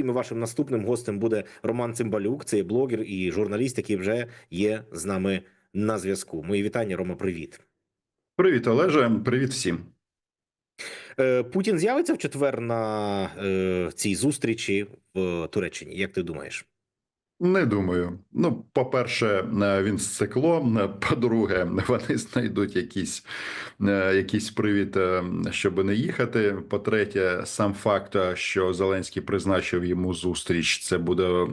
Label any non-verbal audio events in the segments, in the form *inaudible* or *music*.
І Вашим наступним гостем буде Роман Цимбалюк. Це блогер і журналіст, який вже є з нами на зв'язку. Мої вітання, Рома. Привіт. Привіт, Олеже. Привіт всім. Е, Путін з'явиться в четвер на е, цій зустрічі в Туреччині. Як ти думаєш? Не думаю. Ну, по-перше, е, він з циклом. Е, По-друге, вони знайдуть якийсь, е, якийсь привід, щоб не їхати. По-третє, сам факт, що Зеленський призначив йому зустріч, це буде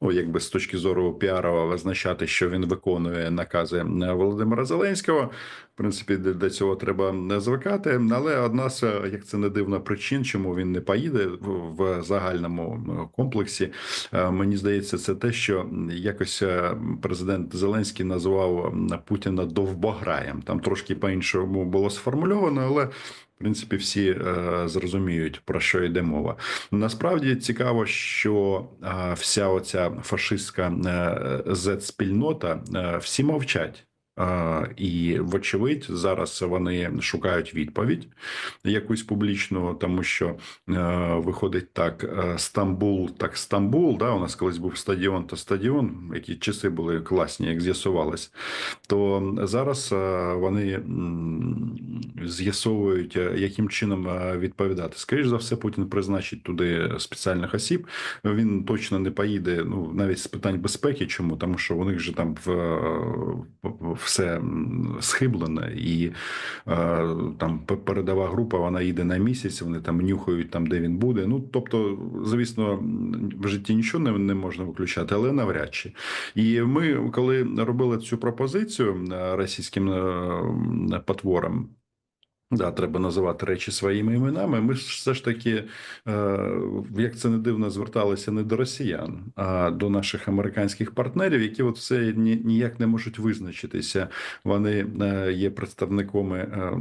ну, якби з точки зору піару означати, що він виконує накази Володимира Зеленського. Принципі, для цього треба не звикати. Але одна з як це не дивно причин, чому він не поїде в загальному е, комплексі. Е, Мені здається, це те, що якось е, президент Зеленський назвав Путіна довбограєм. Там трошки по-іншому було сформульовано, але. В принципі, всі е, зрозуміють про що йде мова. Насправді цікаво, що е, вся оця фашистська е, Z-спільнота е, всі мовчать. І, вочевидь, зараз вони шукають відповідь якусь публічну, тому що е, виходить так: е, Стамбул, так Стамбул. Да, у нас колись був стадіон та стадіон, які часи були класні, як з'ясувалось. То зараз е, вони з'ясовують, яким чином відповідати. Скоріше за все, Путін призначить туди спеціальних осіб. Він точно не поїде. Ну навіть з питань безпеки. Чому? Тому що у них же там в, в- все схиблено, і е, там передова група вона їде на місяць. Вони там нюхають там, де він буде. Ну тобто, звісно, в житті нічого не, не можна виключати, але навряд чи. І ми, коли робили цю пропозицію е, російським е, потворам. Да, треба називати речі своїми іменами. Ми ж все ж таки, е, як це не дивно, зверталися не до росіян, а до наших американських партнерів, які от все ніяк не можуть визначитися. Вони е, є представниками е,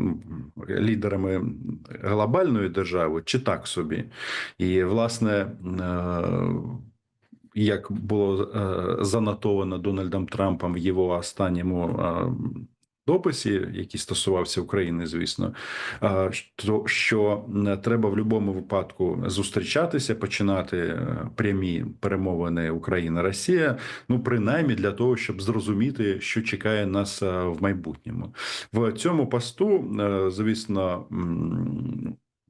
лідерами глобальної держави, чи так собі. І власне. Як було занотовано Дональдом Трампом в його останньому дописі, який стосувався України, звісно, що, треба в будь-якому випадку зустрічатися, починати е, прямі перемовини Україна-Росія. Ну, принаймні для того, щоб зрозуміти, що чекає нас е, в майбутньому. В цьому посту, е, звісно.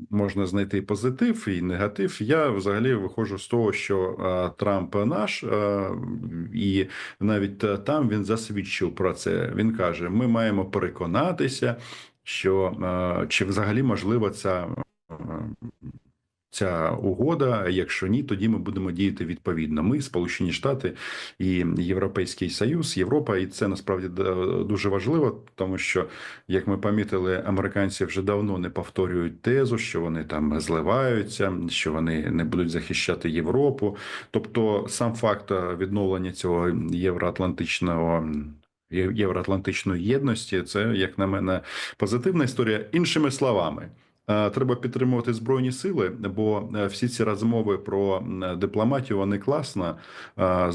Можна знайти позитив і негатив. Я взагалі виходжу з того, що е, Трамп наш, е, і навіть е, там він засвідчив про це. Він каже: ми маємо переконатися, що чи взагалі можлива ця. Ця угода, якщо ні, тоді ми будемо діяти відповідно. Ми, Сполучені Штати і Європейський Союз, Європа, і це насправді дуже важливо, тому що, як ми помітили, американці вже давно не повторюють тезу, що вони там зливаються, що вони не будуть захищати Європу. Тобто, сам факт е, відновлення цього євроатлантичного. Євроатлантичної єдності, це як на мене позитивна історія. Іншими словами, треба підтримувати збройні сили, бо е, всі ці розмови про дипломатію вони класна, е,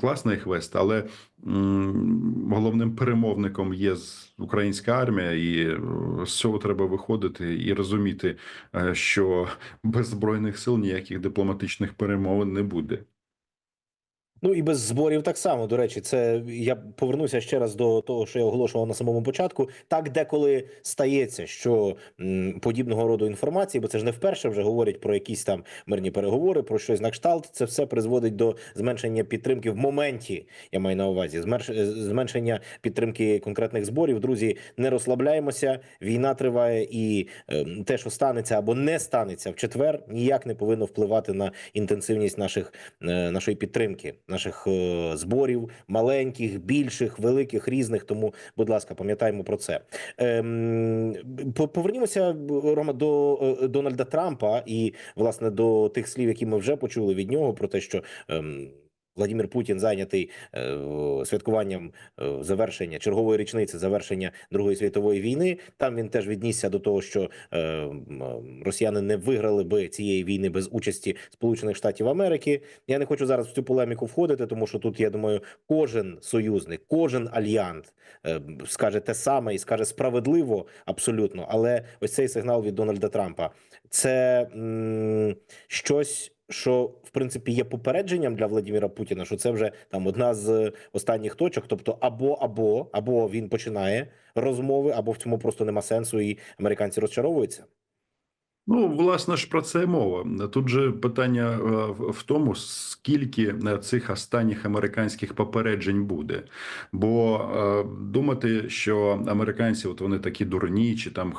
класна їх вести, але головним перемовником є українська армія, і е, з цього треба виходити і розуміти, е, що *laughs* без збройних сил ніяких дипломатичних перемовин не буде. Ну і без зборів так само. До речі, це я повернуся ще раз до того, що я оголошував на самому початку. Так деколи стається, що подібного роду інформації, бо це ж не вперше вже говорять про якісь там мирні переговори, про щось на кшталт. Це все призводить до зменшення підтримки в моменті. Я маю на увазі зменш- зменшення підтримки конкретних зборів. Друзі, не розслабляємося. Війна триває, і е, те, що станеться або не станеться в четвер, ніяк не повинно впливати на інтенсивність наших е, нашої підтримки, наших е, зборів, маленьких, більших, великих, різних. Тому, будь ласка, пам'ятаємо про це. Ем, Повернімося Рома до е, Дональда Трампа і власне до тих слів, які ми вже почули від нього, про те, що. Владимир Путін зайнятий е, святкуванням е, завершення чергової річниці завершення Другої світової війни. Там він теж віднісся до того, що е, е, росіяни не виграли би цієї війни без участі Сполучених Штатів Америки. Я не хочу зараз в цю полеміку входити, тому що тут я думаю, кожен союзник, кожен альянс е, скаже те саме і скаже справедливо абсолютно. Але ось цей сигнал від Дональда Трампа це м, щось що в принципі є попередженням для Владимира Путіна, що це вже там одна з останніх точок. Тобто, або або або він починає розмови, або в цьому просто нема сенсу, і американці розчаровуються. Ну, власне ж про це мова. Тут же питання е, в- тому, скільки е, цих останніх американських попереджень буде. Бо е, думати, що американці, от вони такі дурні, чи там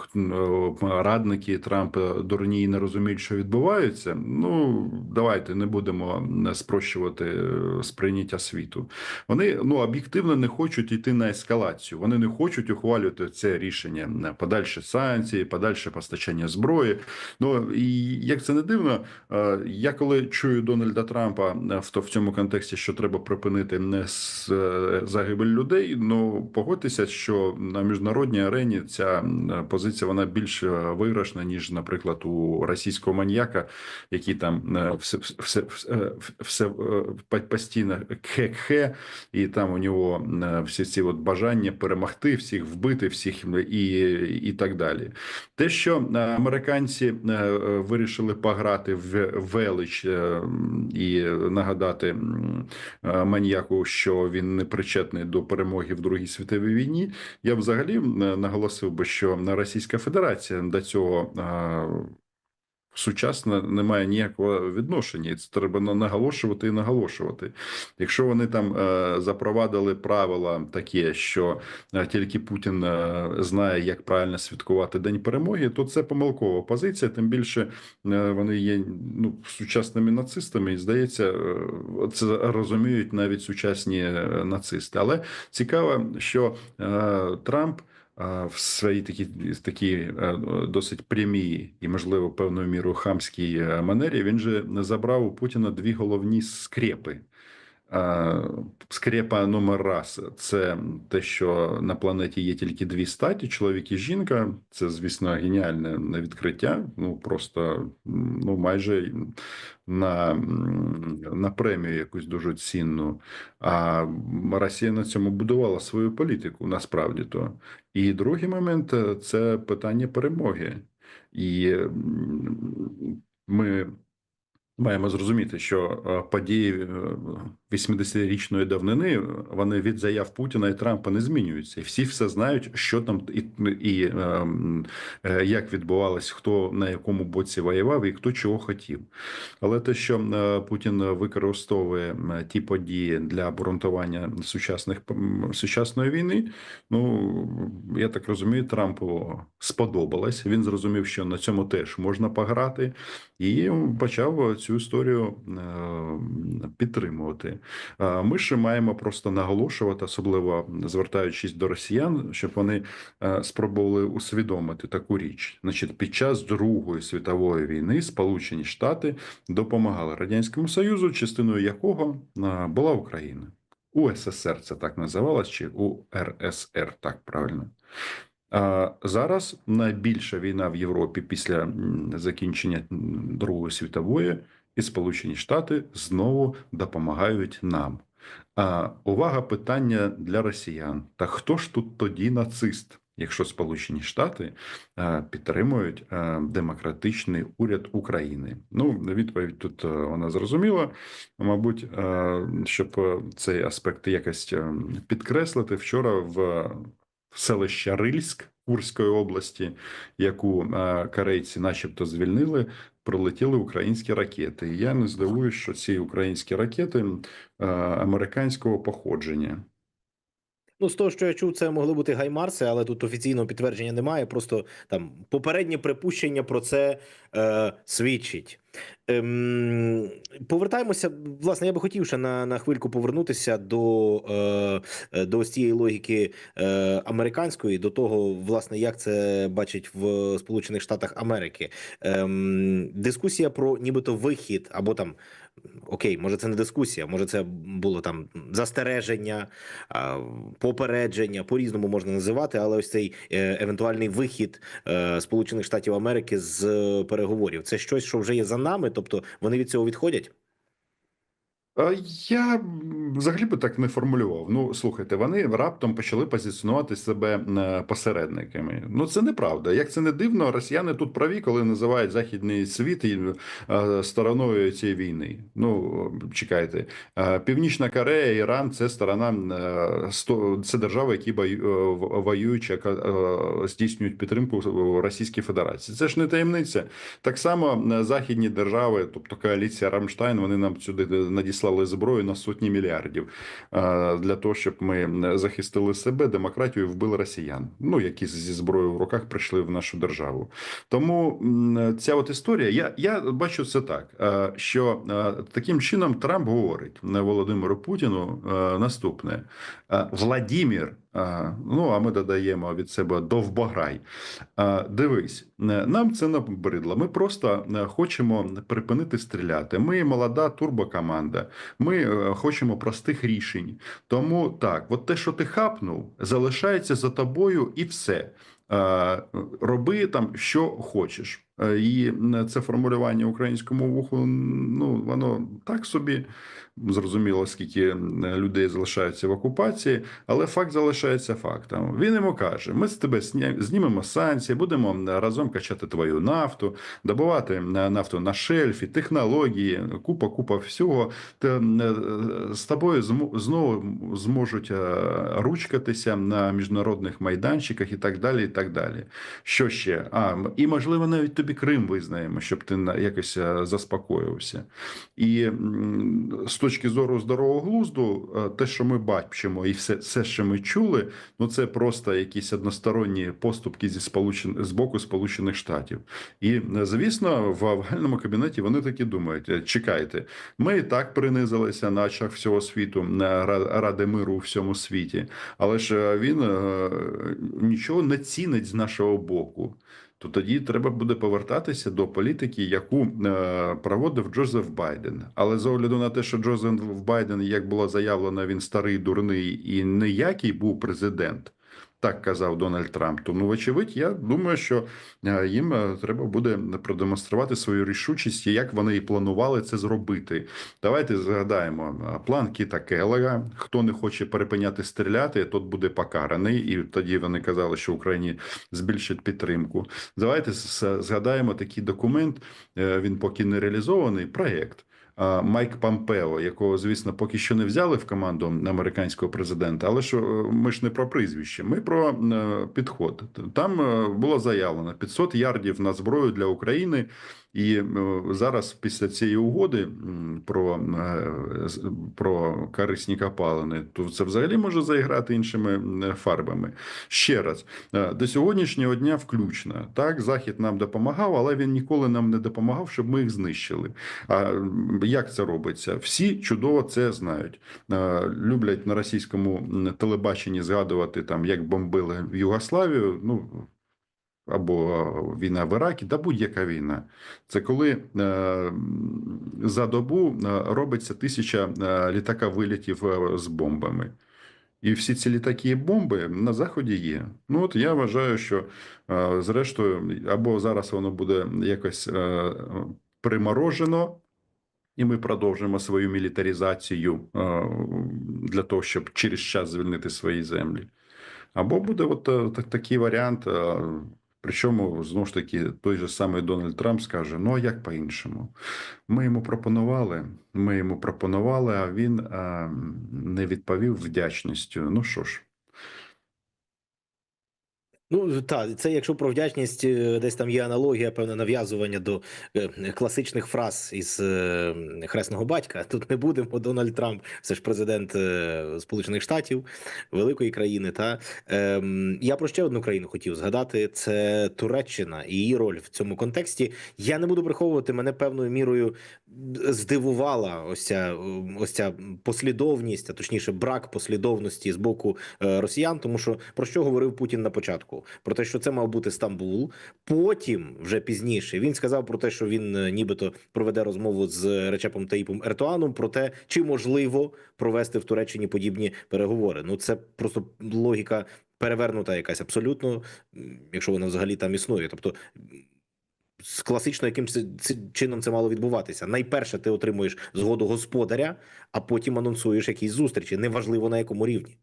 радники Трампа дурні і не розуміють, що відбувається. Ну давайте не будемо спрощувати сприйняття світу. Вони ну об'єктивно не хочуть йти на ескалацію. Вони не хочуть ухвалювати це рішення на подальші санкції, подальше постачання зброї. Ну і як це не дивно, е, я коли чую Дональда Трампа е, в то в цьому контексті, що треба припинити не е, загибель людей. Ну погодьтеся, що на міжнародній арені ця позиція вона більш виграшна, ніж, наприклад, у російського маньяка, який там все все, все, все по- постійно кхе-кхе, і там у нього всі ці от бажання перемогти, всіх вбити, всіх і, і так далі. Те, що американці е, е, вирішили пограти в велич е, і нагадати маньяку, що він не причетний до перемоги в Другій світовій війні, я взагалі наголосив би, що Російська Федерація до цього. Е, Сучасно немає ніякого відношення, і це треба наголошувати і наголошувати. Якщо вони там е, запровадили правила такі, що е, тільки Путін е, знає, як правильно святкувати День перемоги, то це помилкова позиція. Тим більше вони є ну, сучасними нацистами, і здається, це розуміють навіть сучасні нацисти. Але цікаво, що Трамп. В своїй такі такій е, досить прямій і, можливо, певною мірою хамській е, манері він же забрав у Путіна дві головні скрепи. Скрепа номер раз це те, що на планеті є тільки дві статі: чоловік і жінка. Це, звісно, геніальне відкриття. Ну просто ну майже на, на премію якусь дуже цінну. А Росія на цьому будувала свою політику насправді то. І другий момент це питання перемоги. І ми маємо зрозуміти, що події е, 80-річної давнини вони від заяв Путіна і Трампа не змінюються. І всі все знають, що там і, і е, е, як відбувалось, хто на якому боці воював і хто чого хотів. Але те, що е, Путін використовує ті події для обґрунтування сучасних сучасної війни, ну я так розумію, Трампу сподобалось. Він зрозумів, що на цьому теж можна пограти, і почав цю історію е, підтримувати. Ми ще маємо просто наголошувати, особливо звертаючись до росіян, щоб вони е, спробували усвідомити таку річ. Значить, під час Другої світової війни Сполучені Штати допомагали радянському Союзу, частиною якого е, була Україна. УССР це так називалось, чи УРСР, так правильно. А зараз найбільша війна в Європі після закінчення Другої світової, і Сполучені Штати знову допомагають нам. А увага питання для росіян: та хто ж тут тоді нацист? Якщо Сполучені Штати е, підтримують е, демократичний уряд України, ну відповідь тут е, вона зрозуміла. Мабуть, щоб цей аспект якось підкреслити, вчора в селища Рильськ Курської області, яку корейці, начебто, звільнили, прилетіли українські ракети. І я не здивуюсь, що ці українські ракети е, американського походження. Ну, з того, що я чув, це могли бути гаймарси, але тут офіційного підтвердження немає. Просто там попереднє припущення про це е, свідчить. Ем, повертаємося. Власне, я би хотів ще на, на хвильку повернутися до, е, е, до цієї логіки е, американської, до того, власне, як це бачить в Сполучених Штатах Америки. Ем, дискусія про нібито вихід або там. Окей, може, це не дискусія, може, це було там застереження, попередження, по-різному можна називати, але ось цей е, евентуальний вихід е, Сполучених Штатів Америки з е, переговорів. Це щось, що вже є за нами, тобто вони від цього відходять. А Я взагалі би так не формулював. Ну, слухайте, вони раптом почали позиціонувати себе е, посередниками. Ну, це неправда. Як це не дивно, росіяни тут праві, коли називають західний світ е, стороною цієї війни. Ну, чекайте, Е, Північна Корея, Іран це сторона е, сто- це держави, які е, воюють, е, здійснюють підтримку Російській Федерації. Це ж не таємниця. Так само е, західні держави, тобто коаліція Рамштайн, вони нам сюди надіслали зброю на сотні мільярдів е, для того, щоб ми захистили себе, демократію вбили росіян. Ну які зі зброєю в руках прийшли в нашу державу. Тому ця от історія, я, я бачу це так, е, що е, таким чином Трамп говорить Володимиру Путіну наступне: Владімір. Ну, а ми додаємо від себе довбограй. Дивись, е, нам це набридло. Ми просто е, хочемо припинити стріляти. Ми молода турбокоманда. Ми е, хочемо простих рішень. Тому так, от те, що ти хапнув, залишається за тобою, і все. Роби там, що хочеш. І це формулювання українському вуху, ну воно так собі зрозуміло, скільки людей залишаються в окупації, але факт залишається фактом. Він йому каже: ми з тебе знімемо санкції, будемо разом качати твою нафту, добувати нафту на шельфі, технології, купа, купа всього. Та е, з тобою знову зможуть е, ручкатися на міжнародних майданчиках і так далі. І так далі. Що ще? А, і можливо, навіть тобі Крим визнаємо, щоб ти якось е, заспокоївся. І точки зору здорового глузду, е, те, що ми бачимо, і все, все, що ми чули, ну це просто якісь односторонні поступки зі сполучен... з боку Сполучених Штатів. І е, звісно, в овальному кабінеті вони такі думають: е, чекайте, ми і так принизилися на очах всього світу, на ра- ради миру у всьому світі, але ж він нічого не цінить з нашого боку. То тоді треба буде повертатися до політики, яку е, проводив Джозеф Байден. Але з огляду на те, що Джозеф Байден, як було заявлено, він старий, дурний і ніякий був президент. Так казав Дональд Трамп. Тому, вочевидь, я думаю, що е, їм е, треба буде продемонструвати свою рішучість, як вони і планували це зробити. Давайте згадаємо е, план Кіта Келлера. Хто не хоче перепиняти стріляти, тот буде покараний. І тоді вони казали, що Україні збільшать підтримку. Давайте згадаємо такий документ. Він поки не реалізований. Проєкт. Майк Пампео, якого, звісно, поки що не взяли в команду американського президента, але що е, ми ж не про прізвище, ми про е, підход. Там е, було заявлено 500 ярдів на зброю для України. І е, зараз, після цієї угоди про, е, про корисні копалини, то це взагалі може заіграти іншими фарбами. Ще раз, е, до сьогоднішнього дня включно. Так, Захід нам допомагав, але він ніколи нам не допомагав, щоб ми їх знищили. А як це робиться? Всі чудово це знають. Люблять на російському телебаченні згадувати там, як бомбили в Югославію. Ну або війна в Іракі, та будь-яка війна. Це коли е, за добу е, робиться тисяча е, літака вилітів з бомбами. І всі ці літаки і бомби на заході є. Ну от я вважаю, що зрештою, або зараз воно буде якось приморожено, і ми продовжимо свою мілітаризацію для того, щоб через час звільнити свої землі. Або буде от такий варіант. Причому знову ж таки той же самий Дональд Трамп скаже: ну а як по-іншому? Ми йому пропонували, ми йому пропонували, а він а, не відповів вдячністю. Ну що ж, Ну так, це якщо про вдячність, е, десь там є аналогія, певне нав'язування до е, класичних фраз із е, хресного батька. Тут не будемо. Дональд Трамп, все ж президент Сполучених Штатів, великої країни. Та ем, я про ще одну країну хотів згадати: це Туреччина і її роль в цьому контексті. Я не буду приховувати, мене певною мірою здивувала ось ця, ось ця послідовність, а точніше, брак послідовності з боку е, росіян, тому що про що говорив Путін на початку? Про те, що це мав бути Стамбул. Потім, вже пізніше, він сказав про те, що він е, нібито проведе розмову з Речепом Таїпом Ертоаном про те, чи можливо провести в Туреччині подібні переговори. Ну це просто логіка перевернута, якась абсолютно, якщо вона взагалі там існує. Тобто. З класично яким чином це мало відбуватися. Найперше, ти отримуєш згоду господаря, а потім анонсуєш якісь зустрічі, неважливо на якому рівні.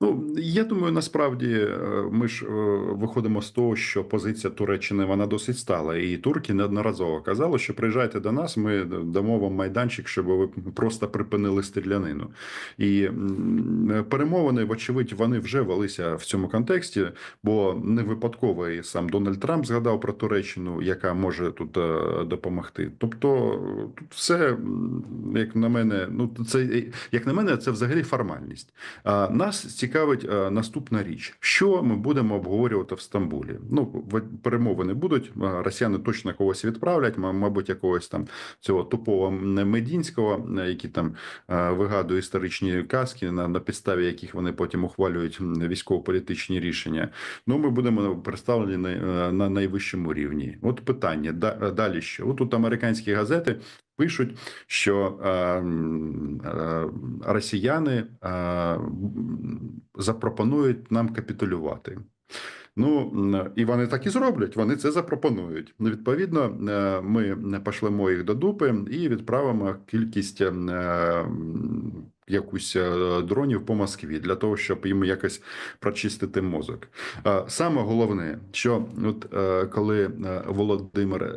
Ну я думаю, насправді е, ми ж е, виходимо з того, що позиція Туреччини вона досить стала, і турки неодноразово казали, що приїжджайте до нас, ми дамо вам майданчик, щоб ви просто припинили стрілянину. І перемовини, вочевидь, вони вже велися в цьому контексті, бо не випадково і сам Дональд Трамп згадав про Туреччину, яка може тут е, допомогти. Тобто, е, тут все як на мене, ну це як на мене, це взагалі формальність. А нас цікавить е, наступна річ, що ми будемо обговорювати в Стамбулі. Ну перемовини будуть. е, Росіяни точно когось відправлять, мабуть, якогось там цього тупого Медінського, е, які там вигадує історичні казки, на, на підставі яких вони потім ухвалюють військово-політичні рішення. Ну, ми будемо представлені на, на найвищому рівні. От питання да- далі що? От тут американські газети пишуть, що е, е, росіяни е, запропонують нам капітулювати. Ну і вони так і зроблять. Вони це запропонують. Ну, Відповідно, е, ми пошлемо їх до дупи і відправимо кількість е, якусь е, дронів по Москві для того, щоб їм якось прочистити мозок. Е, Саме головне, що от е, коли Володимир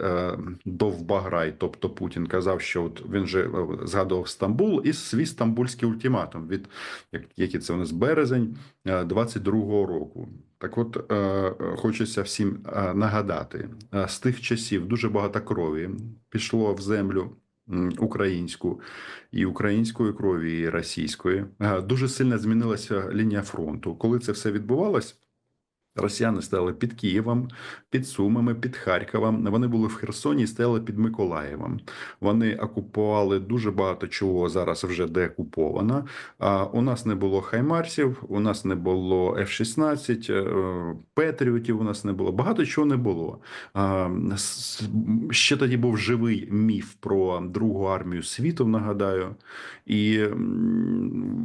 Довбаграй, тобто Путін, казав, що от він же згадував Стамбул і свій стамбульський ультиматум, від як- який це у нас березень е, 22-го року. Так, от хочеться всім нагадати, з тих часів дуже багато крові пішло в землю українську, і української крові, і російської. Е, Дуже сильно змінилася лінія фронту. Коли це все відбувалось, росіяни стояли під Києвом, під Сумами, під Харковом. Вони були в Херсоні і стояли під Миколаєвом. Вони окупували дуже багато чого зараз вже деокуповано. А у нас не було хаймарсів, у нас не було F-16, е, Петріотів у нас не було. Багато чого не було. А, Ще тоді був живий міф про Другу армію світу, нагадаю. І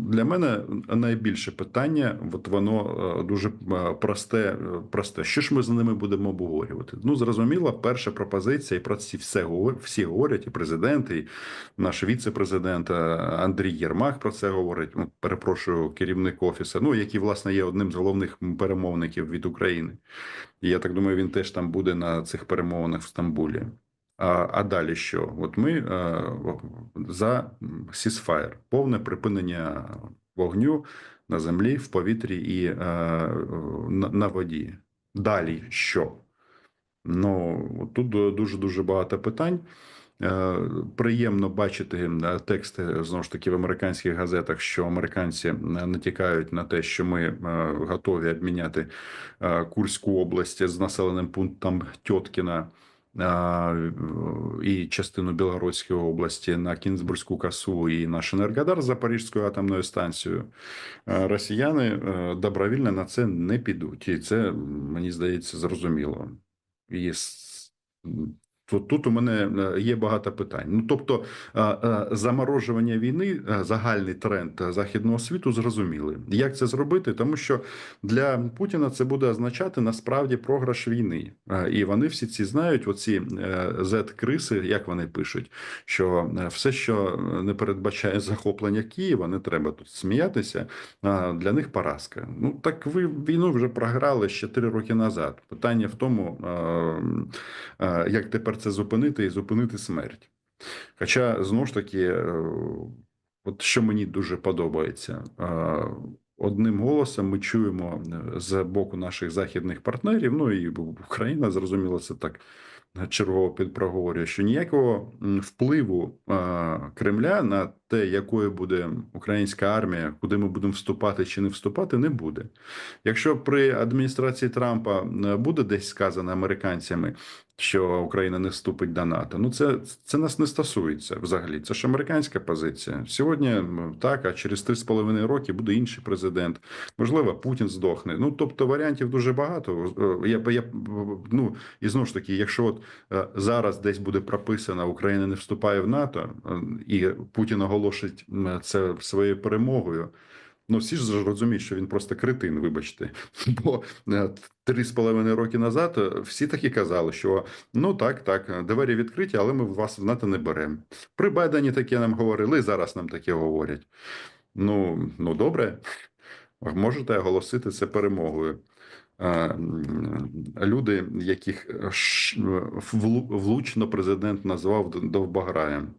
для мене найбільше питання, от воно е, дуже е, просте, е, просте. Що ж ми з ними будемо обговорювати? Ну, зрозуміло, перша пропозиція, і про ці все всі говорять, і президент, і наш віце-президент е, Андрій Єрмак про це говорить. Ну, перепрошую, керівник офісу, ну який власне є одним з головних перемовників від України. І я так думаю, він теж там буде на цих перемовинах в Стамбулі. А, а далі що? От ми е, за сісфаєр, повне припинення вогню на землі, в повітрі і е, на, воді. Далі що? Ну тут дуже дуже багато питань. Е, Приємно бачити е, тексти знову ж таки в американських газетах, що американці е, натякають на те, що ми готові обміняти Курську область з населеним пунктом Тьоткіна і частину Білоруської області на Кінзбурзьку касу і наш Енергодар з Запорізькою атомною станцією. Росіяни добровільно на це не підуть, і це мені здається зрозуміло. І тут, тут у мене е, є багато питань. Ну тобто, е, е, заморожування війни, загальний тренд західного світу зрозуміли. Як це зробити? Тому що для Путіна це буде означати насправді програш війни. І вони всі ці знають, оці зет-криси, як вони пишуть, що все, що не передбачає захоплення Києва, не треба тут сміятися. Для них поразка. Ну так ви війну вже програли ще три роки назад. Питання в тому, як тепер це зупинити і зупинити смерть. Хоча знову ж таки, е, от що мені дуже подобається, е, одним голосом ми чуємо е, з боку наших західних партнерів, ну і Україна, зрозуміло, це так чергово підпроговорює, що ніякого впливу Кремля на те, якою буде українська армія, куди ми будемо вступати чи не вступати, не буде. Якщо при адміністрації Трампа е, буде десь сказано американцями, що Україна не вступить до НАТО, ну це, це нас не стосується взагалі. Це ж американська позиція. Сьогодні так, а через 3,5 роки буде інший президент. Можливо, Путін здохне. Ну тобто варіантів дуже багато. Е, Я, я ну і знову ж таки, якщо от зараз десь буде прописано Україна не вступає в НАТО, е, і Путін оголошить це своєю перемогою. Ну, всі ж розуміють, що він просто кретин, вибачте. *laughs* Бо е, три з половиною роки назад е, всі таки казали, що ну так, так, двері відкриті, але ми вас в НАТО не беремо. При Байдені таке нам говорили, зараз нам таке говорять. Ну, ну добре, можете оголосити це перемогою. Е, Люди, яких е, влу- влучно президент назвав довбограєм.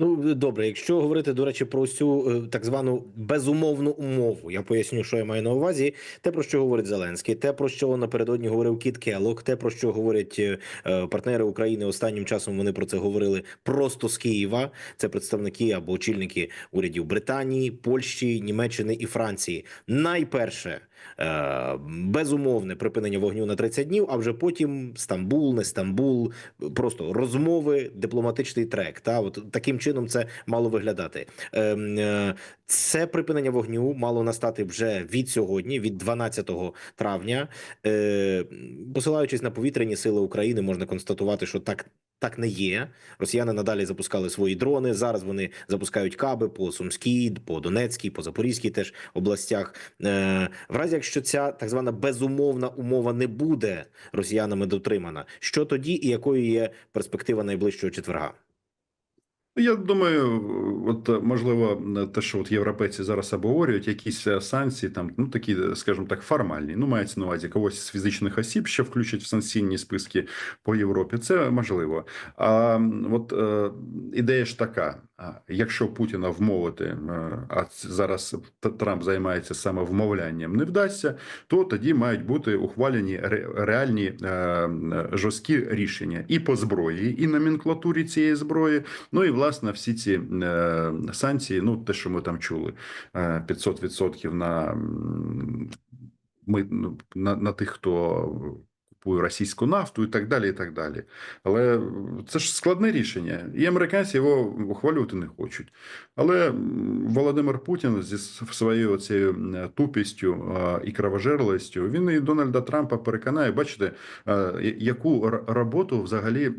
Ну добре, якщо говорити до речі про цю е, так звану безумовну умову, я поясню, що я маю на увазі. Те про що говорить Зеленський, те про що напередодні говорив Кіт Келлог, те про що говорять е, е, партнери України останнім часом. Вони про це говорили просто з Києва. Це представники або очільники урядів Британії, Польщі, Німеччини і Франції. Найперше е, безумовне припинення вогню на 30 днів, а вже потім Стамбул, не Стамбул, просто розмови, дипломатичний трек. Та от таким чином це мало виглядати. Ем, е, Це припинення вогню мало настати вже від сьогодні, від 12 травня. Е, Посилаючись на повітряні сили України, можна констатувати, що так. Так не є. Росіяни надалі запускали свої дрони. Зараз вони запускають каби по Сумській, по Донецькій, по Запорізькій теж областях. Е, в разі, якщо ця так звана безумовна умова не буде росіянами дотримана, що тоді і якою є перспектива найближчого четверга? Я думаю, от е, можливо, те, що от європейці зараз обговорюють, якісь е, санкції, там ну такі, скажімо так, формальні. Ну, мається на увазі когось з фізичних осіб, що включать в санкційні списки по Європі. Це можливо. А от е, ідея ж така: якщо Путіна вмовити, е, а зараз Трамп займається саме вмовлянням, не вдасться, то тоді мають бути ухвалені реальні е, жорсткі рішення і по зброї, і номенклатурі цієї зброї. Ну і власне всі ці е, санкції, ну те, що ми там чули, е, 500% на, ми, ну, на, на тих, хто купує російську нафту і так далі. і так далі. Але це ж складне рішення, і американці його ухвалювати не хочуть. Але Володимир Путін зі своєю цією тупістю і кровожерлостю він і Дональда Трампа переконає, бачите, яку роботу взагалі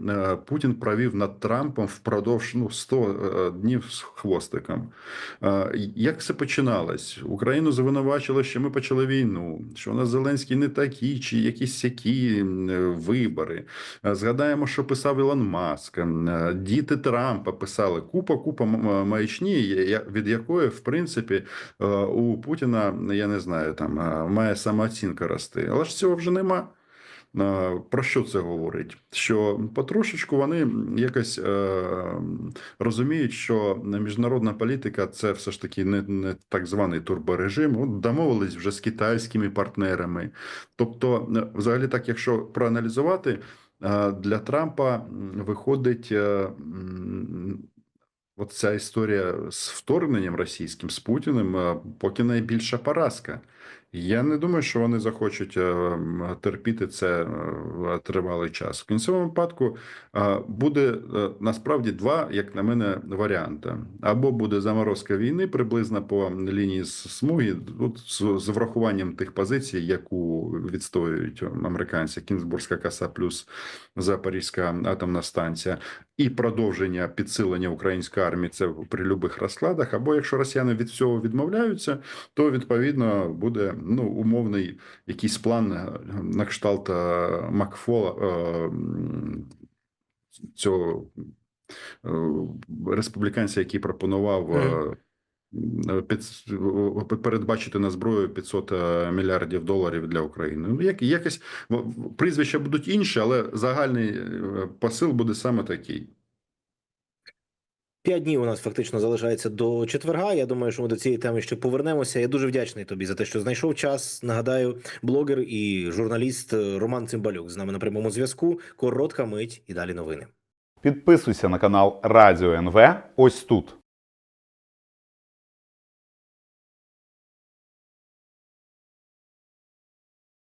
Путін провів над Трампом впродовж ну 100 е, днів з хвостиком. Як це починалось? Україну звинувачили, що ми почали війну, що у нас Зеленський не такі, чи якісь сякі е, вибори. Е, Згадаємо, що писав Ілон Маск, е, діти Трампа писали купа, купа маячні, від якої, в принципі, у Путіна, я не знаю, там має самооцінка рости. Але ж цього вже нема. Е, Про що це говорить? Що потрошечку вони якось е, розуміють, що міжнародна політика це все ж таки не, не так званий турборежим. От домовились вже з китайськими партнерами. Тобто, е, взагалі, так, якщо проаналізувати, для Трампа виходить. От ця історія з вторгненням російським з Путіним поки найбільша поразка. Я не думаю, що вони захочуть е, терпіти це е, тривалий час. В кінцевому випадку е, буде насправді два, як на мене, варіанти: або буде заморозка війни приблизно по лінії смуги, от з, врахуванням тих позицій, яку відстоюють американці: Кінзбурзька коса плюс Запорізька атомна станція і продовження підсилення української армії це при любих розкладах. Або якщо росіяни від цього відмовляються, то відповідно буде ну умовний якийсь план е, на кшталт е, Макфола е, цього республіканця, який пропонував. Під передбачити на зброю 500 мільярдів доларів для України. Ну як якось прізвища будуть інші, але загальний посил буде саме такий. П'ять днів у нас фактично залишається до четверга. Я думаю, що ми до цієї теми ще повернемося. Я дуже вдячний тобі за те, що знайшов час. Нагадаю, блогер і журналіст Роман Цимбалюк з нами на прямому зв'язку. Коротка мить і далі новини. Підписуйся на канал Радіо НВ ось тут.